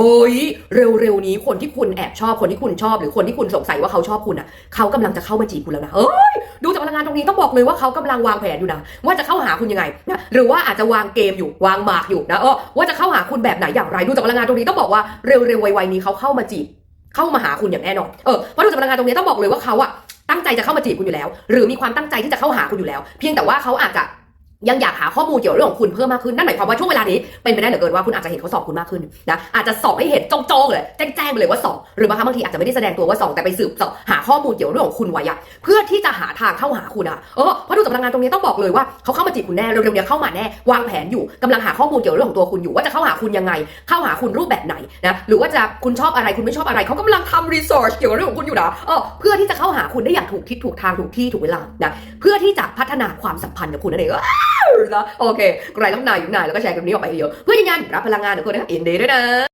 โอ้ยเร็วๆนี้คนที่คุณแอบชอบคนที่คุณชอบ หรือคนที่คุณสงสัยว่าเขาชอบคุณอะเขากำลังจะเข้ามาจีบคุณแล้วนะเอ้ยดูจากพลังงานตรงนี้ต้องบอกเลยว่าเขากำลังวางแผนอยู่นะว่าจะเข้าหาคุณยังไงนะหรือว่าอาจจะวางเกมอยู่วางหมากอยู่นะเออว่าจะเข้าหาคุณแบบไหนอย่างไรดูจากพลังงานตรงนี้ต้องบอกว่าเร็วๆไวๆนี้เขาเข้ามาจีบ เข้ามาหาคุณอย่างแน่นอนเออเพราะดูจากพลังงานตรงนี้ต้องบอกเลยว่าเขาอะตั้งใจจะเข้ามาจีบคุณอยู่แล้ว หรือมีความตั้งใจที่จะเข้าหาคุณอยู่แล้ว เพียงแต่ว่าเขาอาจจะ ยังอยากหาข้อมูลเกี่ยวกับเรื่องของคุณเพิ่มมากขึ้น นั่นหมายความว่าช่วงเวลานี้เป็นไปได้เหลือเกินว่าคุณอาจจะเห็นเขาสอบคุณมากขึ้นนะอาจจะสอบให้เห็นจ้องๆเลยแจ้งๆไปเลยว่าสอบหรือบางครั้งบางทีอาจจะไม่ได้แสดงตัวว่าสอบแต่ไปสืบสอบหาข้อมูลเกี่ยวกับเรื่องของคุณไว้อะเพื่อที่จะหาทางเข้าหาคุณอะเออเพราะดูจากพลังงานตรงนี้ต้องบอกเลยว่าเขาเข้ามาจีบคุณแน่เร็วๆเนี้เข้ามาแน่วางแผนอยู่กำลังหาข้อมูลเกี่ยวกับเรื่องของตัวคุณอยู่ว่าจะเข้าหาคุณยังไง เข้าหาคุณรูปแบบไหนนะหรือว่าจะคุณชอบอะไรคุณไม่ชอบอะไรเขากำลังทำรีเสิร์ชเกี่ยวกับเรื่องของคุณอยู่นะเออเพื่อที่จะเข้าหาคุณได้อย่างถูกทิศถูกทางถูกที่ถูกเวลานะเพื่อที่จะพัฒนาความสัมพันธ์กับคุณนั่นเองอ้าว นะโอเคใครต้องนายอยู่นายแล้วก็แชร์คลิปนี้ออกไปเยอะเพื่อยืนยันรับพลังงานของคุณนะคะอินดีด้วยนะ